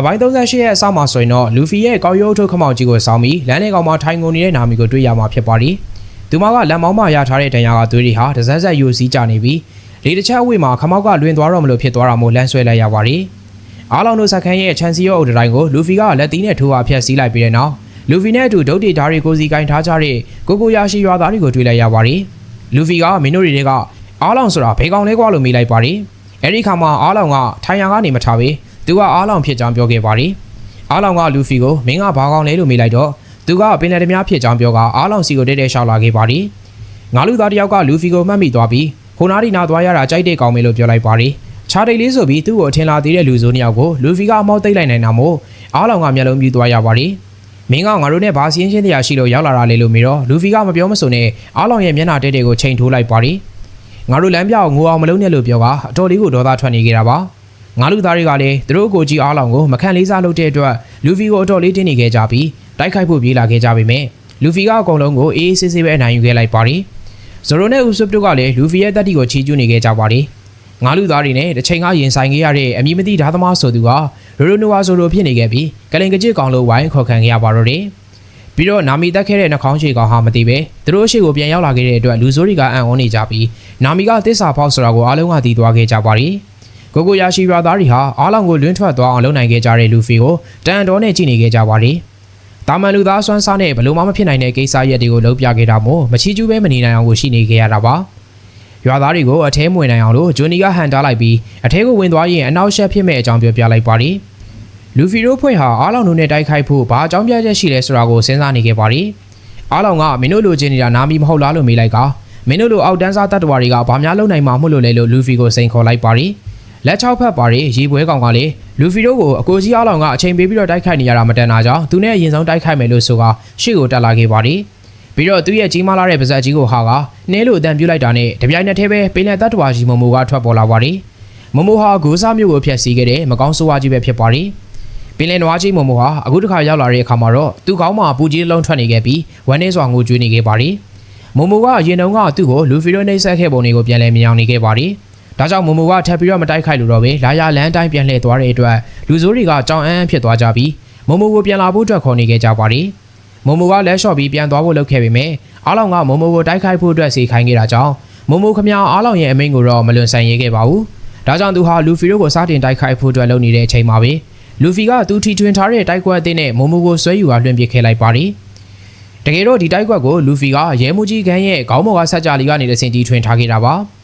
အပိုင်း38ရဲ့အစမှာဆိုရင်တော့လူဖီရဲ့ကောက်ရုပ်ထုတ်ခမောက်ကြီးကိုစောင်းပြီးလမ်းထဲကောင်မှာထိုင်ကုန်နေတဲ့နာမီကိုတွေ့ရမှာဖြစ်ပါတယ်။သူမကလက်မောင်းမှာရထားတဲ့တန်ရာကသွေးတွေဟာတစက်ဆက်ယူစည်းကြနေပြီးလေတစ်ချက်အဝေးမှာခမောက်ကလွင်သွားတော့မလို့ဖြစ်သွားတာမို့လမ်းဆွဲလိုက်ရပါတယ်။အားလုံးတို့စခန်းရဲ့ချန်စီယောအုပ်တိုင်းကိုလူဖီကလက်သီးနဲ့ထိုးအားဖျက်ဆီးလိုက်ပြီးတဲ့နောက်လူဖီနဲ့အတူဒုတ်တီဓာတ်တွေကိုစီကင်ထားကြတဲ့ကိုကိုရရှိရွာသားတွေကိုတွေ့လိုက်ရပါတယ်။လူဖီကမင်းတို့တွေကအားလုံးဆိုတာဘေကောင်လေးကွာလို့မိလိုက်ပါတယ်။အဲဒီခါမှာအားလုံးကထိုင်ရန်ကနေမထားပဲ သူကအားလုံးဖြစ်ကြောင်းပြောခဲ့ပါတယ်။အားလုံးကလူဖီကိုမင်းကဘာကောင်လဲလို့မိလိုက်တော့သူကပင်လယ်သမားဖြစ်ကြောင်းပြောကအားလုံးစီကိုတဲတဲရှောက်လာခဲ့ပါတယ်။ငါလူသားတယောက်ကလူဖီကိုမှတ်မိသွားပြီးဟိုနာဒီနာသွားရတာကြိုက်တဲ့ကောင်ပဲလို့ပြောလိုက်ပါတယ်။ခြားတိတ်လေးဆိုပြီးသူ့ကိုအထင်လာသေးတဲ့လူဆိုးနှစ်ယောက်ကိုလူဖီကအမောက်သိမ့်လိုက်နိုင်တာမို့အားလုံးကမျက်လုံးပြူသွားရပါတယ်။မင်းကငါတို့နဲ့ဘာစင်းချင်းတရားရှိလို့ရောက်လာတာလေလို့မေတော့လူဖီကမပြောမစုံနဲ့အားလုံးရဲ့မျက်နှာတဲတဲကိုချိန်ထိုးလိုက်ပါတယ်။ငါတို့လမ်းပြောက်ငိုအောင်မလုံးနဲ့လို့ပြောကအတော်လေးကိုဒေါသထွက်နေကြတာပါ။ ငါလူသားတွေကလည်းသူတို့ကိုကြီးအားလောင်ကိုမခံလေးစားလုပ်တဲ့အတွက်လူဖီကိုအတော်လေးတင်းနေခဲ့ကြပြီးတိုက်ခိုက်ဖို့ပြေးလာခဲ့ကြပေမဲ့လူဖီကအကုန်လုံးကိုအေးအေးဆေးဆေးပဲအနိုင်ယူခဲ့လိုက်ပါတယ်။ဇိုရိုနဲ့ဦးဆုပ်တို့ကလည်းလူဖီရဲ့တက်တီကိုချီးကျူးနေခဲ့ကြပါတယ်။ငါလူသားတွေနဲ့တစ်ချိန်ကရင်ဆိုင်ခဲ့ရတဲ့အမည်မသိဓာသမားဆိုသူကရိုရိုနိုဝါဆိုလိုဖြစ်နေခဲ့ပြီးကလင်ကကြစ်ကောင်လိုဝိုင်းခေါ်ခံခဲ့ရပါတော့တယ်။ပြီးတော့နာမီတက်ခဲ့တဲ့နှာခေါင်းခြေကောင်ဟာမသိပဲသူတို့အရှိကိုပြန်ရောက်လာခဲ့တဲ့အတွက်လူဆိုးတွေကအံ့ဩနေကြပြီးနာမီကသစ္စာဖောက်ဆိုတာကိုအားလုံးကသိသွားခဲ့ကြပါတယ်။ ကိုကိုရရှိရွာသားတွေဟာအားလုံးကိုလွန်းထွက်သွားအောင်လုပ်နိုင်ခဲ့ကြတဲ့လူဖီကိုတန်တော်နဲ့ကြည့်နေခဲ့ကြပါတယ်။တာမန်လူသားစွမ်းစားနဲ့ဘလို့မှမဖြစ်နိုင်တဲ့ကိစ္စရက်တွေကိုလုပ်ပြခဲ့တာမို့မချီကျူးပဲမနေနိုင်အောင်ကိုရှိနေခဲ့ရတာပါ။ရွာသားတွေကိုအထဲမဝင်နိုင်အောင်လို့ဂျွန်နီကဟန်တားလိုက်ပြီးအထဲကိုဝင်သွားရင်အနောက်ရှက်ဖြစ်မဲ့အကြောင်းပြောပြလိုက်ပါတယ်။လူဖီတို့ဖွဲ့ဟာအားလုံးတို့နဲ့တိုက်ခိုက်ဖို့ဘာအကြောင်းပြချက်ရှိလဲဆိုတာကိုစဉ်းစားနေခဲ့ပါတယ်။အားလုံးကမင်းတို့လိုချင်နေတာနာမီမဟုတ်လားလို့မေးလိုက်ကမင်းတို့လိုအောက်တန်းစားတတ်တော်တွေကဘာများလုပ်နိုင်မှာမဟုတ်လို့လဲလို့လူဖီကိုစိန်ခေါ်လိုက်ပါတယ်။ လက်ချောက်ဖက်ပါတယ်ရေပွဲကောင်ကလည်းလူဖီတို့ကိုအကိုကြီးအားလုံးကအချိန်ပေးပြီးတော့တိုက်ခိုက်နေရတာမတန်တာကြောင့်သူနဲ့အရင်ဆုံးတိုက်ခိုက်မယ်လို့ဆိုကရှေ့ကိုတက်လာခဲ့ပါတယ်။ပြီးတော့သူရဲ့ကြီးမားလာတဲ့ပါဇက်ကြီးကိုဟာကနှဲလို့အတန်ပြူလိုက်တာနဲ့တပြိုင်နက်တည်းပဲပိလန်တတ်တော်ကြီးမမိုကထွက်ပေါ်လာပါတယ်။မမိုဟာဂိုးစားမျိုးကိုဖျက်ဆီးခဲ့တဲ့မကောင်းဆိုးဝါးကြီးပဲဖြစ်ပါတယ်။ပင်လယ်နွားကြီးမမိုဟာအခုတစ်ခါရောက်လာတဲ့အခါမှာတော့သူ့ကောင်းမှာပူကြီးလုံးထွက်နေခဲ့ပြီးဝမ်းနေစွာငိုကြွေးနေခဲ့ပါတယ်။မမိုကအရင်တုန်းကသူ့ကိုလူဖီရိုနှိပ်စက်ခဲ့ပုံတွေကိုပြန်လည်မြင်အောင်နေခဲ့ပါတယ်။ ဒါကြောင့်မမိုကထပ်ပြီးတော့မတိုက်ခိုက်လို့တော့ပဲလာရလန်းတိုင်းပြန်လှည့်သွားတဲ့အတွက်လူဆိုးတွေကကြောင်အန်းဖြစ်သွားကြပြီးမမိုကိုပြန်လာဖို့အတွက်ခေါ်နေခဲ့ကြပါတယ်။မမိုကလက်လျှော့ပြီးပြန်သွားဖို့လုပ်ခဲ့ပေမဲ့အားလုံးကမမိုကိုတိုက်ခိုက်ဖို့အတွက်စီခိုင်းခဲ့တာကြောင့်မမိုခမအားလုံးရဲ့အမိန့်ကိုတော့မလွန်ဆန်ရဲခဲ့ပါဘူး။ဒါကြောင့်သူဟာလူဖီတို့ကိုစတင်တိုက်ခိုက်ဖို့အတွက်လုပ်နေတဲ့အချိန်မှာပဲလူဖီကသူထီထွင်ထားတဲ့တိုက်ကွက်အသင်းနဲ့မမိုကိုဆွဲယူအားလွှင့်ပစ်ခဲ့လိုက်ပါတယ်။တကယ်တော့ဒီတိုက်ကွက်ကိုလူဖီကရဲမှုကြီးခန်းရဲ့ခေါင်းပေါ်ကဆက်ကြလီကနေတဆင်တီထွင်ထားခဲ့တာပါ။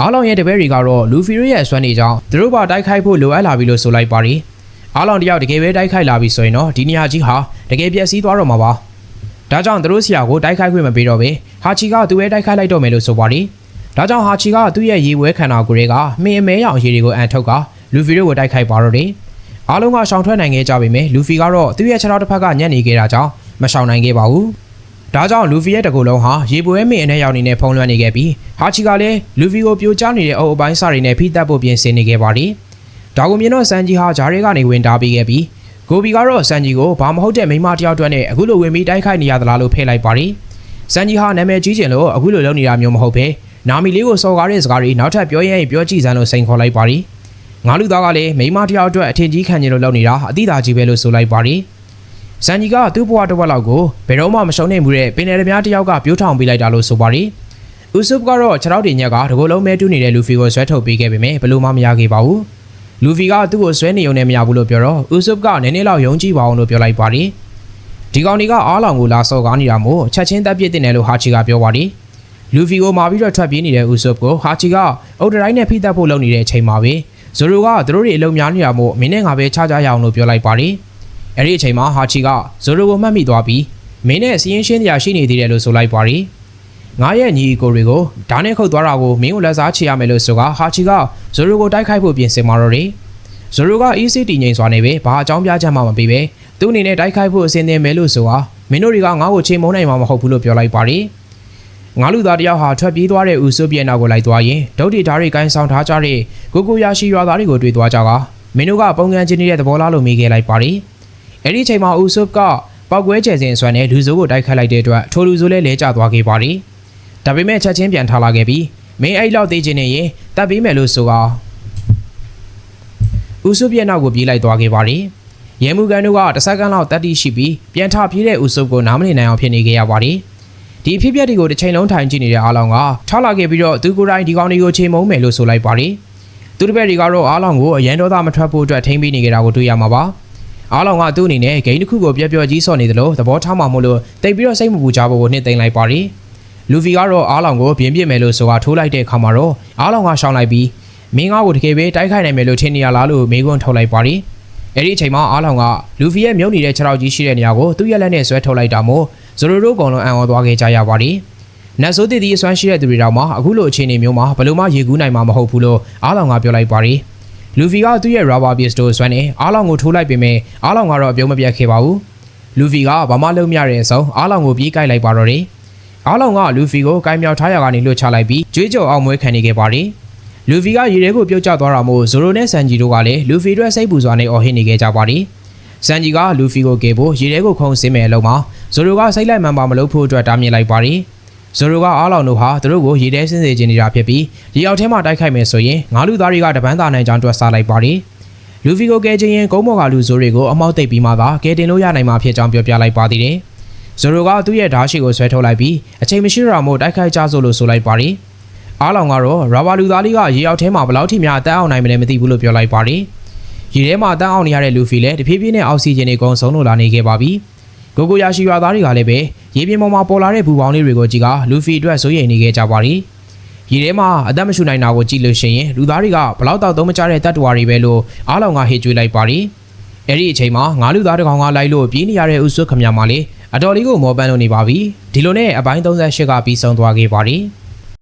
အားလုံးရဲ့တပည့်တွေကတော့လူဖီတို့ရဲ့ဆွမ်းနေကြောင်းသူတို့ပါတိုက်ခိုက်ဖို့လိုအပ်လာပြီလို့ဆိုလိုက်ပါတယ်။အားလုံးတယောက်တကယ်ပဲတိုက်ခိုက်လာပြီဆိုရင်တော့ဒီနေရာကြီးဟာတကယ်ပျက်စီးသွားတော့မှာပါ။ဒါကြောင့်သူတို့ဆရာကိုတိုက်ခိုက်ခွင့်မပေးတော့ဘဲဟာချီကသူ့ရဲ့တိုက်ခိုက်လိုက်တော့မယ်လို့ဆိုပါတယ်။ဒါကြောင့်ဟာချီကသူ့ရဲ့ရေဝဲခန္ဓာကိုယ်တွေကမင်းအမဲရောင်ရေတွေကိုအန်ထုတ်ကလူဖီတို့ကိုတိုက်ခိုက်ပါတော့တယ်။အားလုံးကရှောင်ထွက်နိုင်ခဲ့ကြပေမဲ့လူဖီကတော့သူ့ရဲ့ခြေထောက်တစ်ဖက်ကညံ့နေခဲ့တာကြောင့်မရှောင်နိုင်ခဲ့ပါဘူး။ ဒါကြောင့်လူဖီရဲ့တကူလုံးဟာရေပွဲမင်းအနဲ့ရောက်နေတဲ့ဖုံးလွှမ်းနေခဲ့ပြီးဟာချီကလည်းလူဖီကိုပြိုကျနေတဲ့အုပ်အပိုင်းစာတွေနဲ့ဖိတက်ဖို့ပြင်ဆင်နေခဲ့ပါတယ်။ဒါကိုမြင်တော့စန်ဂျီဟာဂျားရဲကနေဝင်တားပေးခဲ့ပြီးကိုဘီကတော့စန်ဂျီကိုဘာမဟုတ်တဲ့မိန်းမတစ်ယောက်တွက်နဲ့အခုလိုဝင်ပြီးတိုက်ခိုက်နေရသလားလို့ဖဲလိုက်ပါတယ်။စန်ဂျီဟာနာမည်ကြီးကျင်လို့အခုလိုလုပ်နေတာမျိုးမဟုတ်ပဲနာမီလေးကိုစော်ကားတဲ့စကားတွေနောက်ထပ်ပြောရင်ပြောကြည့်စမ်းလို့စိန်ခေါ်လိုက်ပါတယ်။ငါလူသားကလည်းမိန်းမတစ်ယောက်အတွက်အထင်ကြီးခံကျင်လို့လုပ်နေတာအတိအသာကြီးပဲလို့ဆိုလိုက်ပါတယ်။ စန်ဂျီကသူ့ဘဝတစ်ဝက်လောက်ကိုဘယ်တော့မှမရှုံးနိုင်မှုတဲ့ပင်လယ်သမားတစ်ယောက်ကပြိုးထောင်ပေးလိုက်တာလို့ဆိုပါတယ်။ဦးဆုပ်ကတော့ခြေထောက်တွေညက်ကတကိုယ်လုံးမဲတူးနေတဲ့လူဖီကိုဆွဲထုတ်ပေးခဲ့ပေမဲ့ဘလို့မှမရခဲ့ပါဘူး။လူဖီကသူ့ကိုဆွဲနေုံနဲ့မရဘူးလို့ပြောတော့ဦးဆုပ်ကနည်းနည်းလောက်ယုံကြည်ပါအောင်လို့ပြောလိုက်ပါတယ်။ဒီကောင်တွေကအားလောင်ကိုလာစော်ကားနေတာမို့ချက်ချင်းတက်ပြစ်တင်တယ်လို့ဟာချီကပြောပါတယ်။လူဖီကိုမာပြီးတော့ထွက်ပြေးနေတဲ့ဦးဆုပ်ကိုဟာချီကအုတ်တတိုင်းနဲ့ဖိတက်ဖို့လုပ်နေတဲ့အချိန်မှာပဲဇိုရိုကသူတို့တွေအလုံများနေတာမို့မင်းနဲ့ငါပဲခြားကြရအောင်လို့ပြောလိုက်ပါတယ်။ အဲ့ဒီအချိန်မှာဟာချီကဇိုရိုကိုမှတ်မိသွားပြီးမင်းနဲ့စီရင်ရှင်းတရားရှိနေသေးတယ်လို့ဆိုလိုက်ပါတယ်။ငါရဲ့ညီအကိုတွေကိုဓာတ်နဲ့ခုတ်သွားတာကိုမင်းကိုလက်စားချေရမယ်လို့ဆိုကဟာချီကဇိုရိုကိုတိုက်ခိုက်ဖို့ပြင်ဆင်มาတော့တယ်။ဇိုရိုက EC တည်ငြိမ်စွာနေပဲဘာအကြောင်းပြချက်မှမပေးပဲသူ့အနေနဲ့တိုက်ခိုက်ဖို့အစဉ်သင်မယ်လို့ဆိုတာမင်းတို့တွေကငါ့ကိုချိန်မုန်းနိုင်မှာမဟုတ်ဘူးလို့ပြောလိုက်ပါတယ်။ငါလူသားတယောက်ဟာထွက်ပြေးသွားတဲ့ဦးစိုးပြေနောက်ကိုလိုက်သွားရင်ဒုတ်တီဓာတ်တွေကိုင်းဆောင်ထားကြတဲ့ကိုကိုရရှိရွာသားတွေကိုတွေ့သွားကြကမင်းတို့ကပုံကန်ချင်းနေတဲ့သဘောလားလို့မိခဲ့လိုက်ပါတယ်။ အဲ့ဒီအချိန်မှာဦးစိုးကပောက်ကွဲကျယ်စင်ဆွမ်းနဲ့လူစိုးကိုတိုက်ခတ်လိုက်တဲ့အတွက်ထိုလူစိုးလည်းလဲကျသွားခဲ့ပါတယ်။ဒါပေမဲ့ချက်ချင်းပြန်ထားလာခဲ့ပြီးမင်းအဲ့လောက်သေးခြင်းနဲ့ရင်တပ်ပေးမယ်လို့ဆိုကဦးစိုးပြေနောက်ကိုပြေးလိုက်သွားခဲ့ပါတယ်။ရဲမှုကန်တို့ကတစ်စက္ကန့်လောက်တက်တိရှိပြီးပြန်ထပြေးတဲ့ဦးစုပ်ကိုနားမလည်နိုင်အောင်ဖြစ်နေခဲ့ရပါတယ်ဒီအဖြစ်အပျက်တွေကိုတစ်ချိန်လုံးထိုင်ကြည့်နေတဲ့အားလောင်ကထောက်လာခဲ့ပြီးတော့သူကိုယ်တိုင်ဒီကောင်တွေကိုချိန်မုံမယ်လို့ဆိုလိုက်ပါတယ်သူတစ်ပည့်တွေကတော့အားလောင်ကိုအရန်တော်သားမထွက်ဖို့အတွက်ထိမ့်ပေးနေကြတာကိုတွေ့ရမှာပါ အားလောင်ကသူ့အနေနဲ့ဂိမ်းတစ်ခုကိုပြက်ပြက်ကြီးစော့နေတယ်လို့သဘောထားမှမို့လို့တိတ်ပြီးတော့စိတ်မပူကြဖို့ကိုနှစ်သိမ့်လိုက်ပါတယ်လူဖီကတော့အားလောင်ကိုပြင်းပြစ်မယ်လို့ဆိုတာထိုးလိုက်တဲ့အခါမှာတော့အားလောင်ကရှောင်းလိုက်ပြီးမင်းကားကိုတကယ်ပဲတိုက်ခိုက်နိုင်မယ်လို့ထင်နေရလားလို့မေးခွန်းထုတ်လိုက်ပါတယ်အဲ့ဒီအချိန်မှာအားလောင်ကလူဖီရဲ့မြုပ်နေတဲ့ခြေထောက်ကြီးရှိတဲ့နေရာကိုသူ့ရဲ့လက်နဲ့ဆွဲထုတ်လိုက်တာမို့ဇိုရိုတို့ကောင်လုံးအံ့ဩသွားခဲ့ကြရပါတယ်နတ်ဆိုးတည်တည်အစွမ်းရှိတဲ့သူတွေတောင်မှအခုလိုအခြေအနေမျိုးမှာဘယ်လိုမှရေကူးနိုင်မှာမဟုတ်ဘူးလို့အားလောင်ကပြောလိုက်ပါတယ် လူဖီကသူ့ရဲ့ rubber beast တို့ဆွမ်းနေအားလောင်ကိုထိုးလိုက်ပေမဲ့အားလောင်ကတော့အပြုံးမပြတ်ခဲ့ပါဘူးလူဖီကဘာမှလုပ်မရတဲ့အဆုံးအားလောင်ကိုပြေးကြိုက်လိုက်ပါတော့တယ်အားလောင်ကလူဖီကိုကိုင်းမြောက်ထားရကနေလွတ်ချလိုက်ပြီးကြွေးကြော်အောင်မွေးခံနေခဲ့ပါတယ်လူဖီကရေထဲကိုပြုတ်ကျသွားတာမို့ဇိုရိုနဲ့ဆန်ဂျီတို့ကလည်းလူဖီအတွက်စိတ်ပူစွာနဲ့အော်ဟစ်နေခဲ့ကြပါတယ်ဆန်ဂျီကလူဖီကိုကယ်ဖို့ရေထဲကိုခုန်ဆင်းမယ်အလုံးမှာဇိုရိုကစိတ်လိုက်မှန်ပါမလုပ်ဖို့အတွက်တားမြစ်လိုက်ပါတယ် ဇိုရိုကအားလောင်တို့ဟာသူတို့ကိုရေထဲဆင်းစေခြင်းနေတာဖြစ်ပြီးရေအောက်ထဲမှာတိုက်ခိုက်မယ်ဆိုရင်ငါးလူသားတွေကတပန်းသာနိုင်ကြောင်းတွက်ဆလိုက်ပါတယ်လူဖီကိုကယ်ခြင်းရင်ကုန်းမော်ကလူဇိုတွေကိုအမောက်သိပ်ပြီးမှသာကယ်တင်လို့ရနိုင်မှာဖြစ်ကြောင်းပြောပြလိုက်ပါသေးတယ်ဇိုရိုကသူ့ရဲ့ဓာတ်ရှိကိုဆွဲထုတ်လိုက်ပြီးအချိန်မရှိတော့မို့တိုက်ခိုက်ကြစို့လို့ဆိုလိုက်ပါတယ်အားလောင်ကတော့ရာဘာလူသားလေးကရေအောက်ထဲမှာဘယ်လောက်ထိများတန်းအောင်နိုင်မလဲမသိဘူးလို့ပြောလိုက်ပါတယ်ရေထဲမှာတန်းအောင်နေရတဲ့လူဖီလည်းတဖြည်းဖြည်းနဲ့အောက်ဆီဂျင်တွေကုန်ဆုံးလို့လာနေခဲ့ပါပြီကိုကိုရာရှိရွာသားတွေကလည်းပဲ ရေပြင်ပေါ်မှာပေါ်လာတဲ့ဘူပေါင်းလေးတွေကိုကြည့်ကလူဖီအတွက်စိုးရိမ်နေခဲ့ကြပါတယ်ရေထဲမှာအသက်မရှူနိုင်တာကိုကြည့်လို့ရှိရင်လူသားတွေကဘလောက်တောက်သုံးမကြတဲ့တတ်တော်တွေပဲလို့အားလောင်ကဟေ့ကျွေးလိုက်ပါတယ်အဲ့ဒီအချိန်မှာငါလူသားတစ်ကောင်ကလိုက်လို့ပြေးနေရတဲ့ဥစွတ်ခမရမှာလေအတော်လေးကိုမောပန်းလို့နေပါပြီဒီလိုနဲ့အပိုင်း38ကပြီးဆုံးသွားခဲ့ပါတယ်